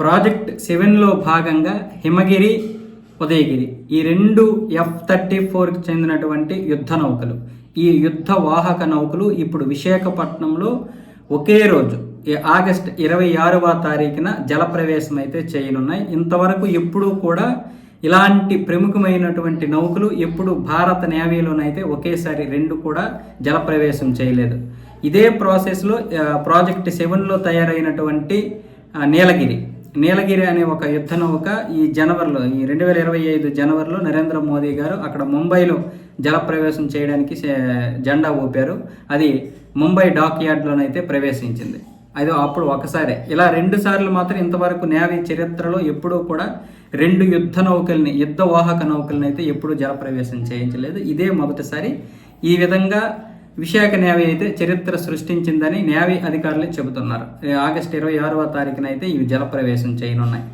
Project సెవెన్లో భాగంగా హిమగిరి ఉదయగిరి ఈ రెండు ఎఫ్ థర్టీ ఫోర్కి చెందినటువంటి యుద్ధ నౌకలు. ఈ యుద్ధ వాహక నౌకలు ఇప్పుడు విశాఖపట్నంలో ఒకే రోజు ఈ ఆగస్ట్ ఇరవై ఆరవ తారీఖున జలప్రవేశం అయితే చేయనున్నాయి. ఇంతవరకు ఎప్పుడూ కూడా ఇలాంటి ప్రముఖమైనటువంటి నౌకలు ఎప్పుడు భారత నేవీలోనైతే ఒకేసారి రెండు కూడా జలప్రవేశం చేయలేదు. ఇదే ప్రాసెస్లో ప్రాజెక్ట్ సెవెన్లో తయారైనటువంటి నీలగిరి. నీలగిరి అనే ఒక యుద్ధ నౌక ఈ జనవరిలో ఈ రెండు వేల ఇరవై ఐదు జనవరిలో నరేంద్ర మోదీ గారు అక్కడ ముంబైలో జలప్రవేశం చేయడానికి జెండా ఊపారు. అది ముంబై డాక్ యార్డ్లోనైతే ప్రవేశించింది. అది అప్పుడు ఒకసారి. ఇలా రెండు సార్లు మాత్రం ఇంతవరకు నేవీ చరిత్రలో ఎప్పుడూ కూడా రెండు యుద్ధ నౌకల్ని యుద్ధ వాహక నౌకల్ని అయితే ఎప్పుడూ జలప్రవేశం చేయించలేదు. ఇదే మొదటిసారి. ఈ విధంగా విశాఖ నేవీ అయితే చరిత్ర సృష్టించిందని నేవీ అధికారులు చెబుతున్నారు. ఆగస్టు ఇరవై ఆరవ తారీఖున అయితే ఇవి జలప్రవేశం చేయనున్నాయి.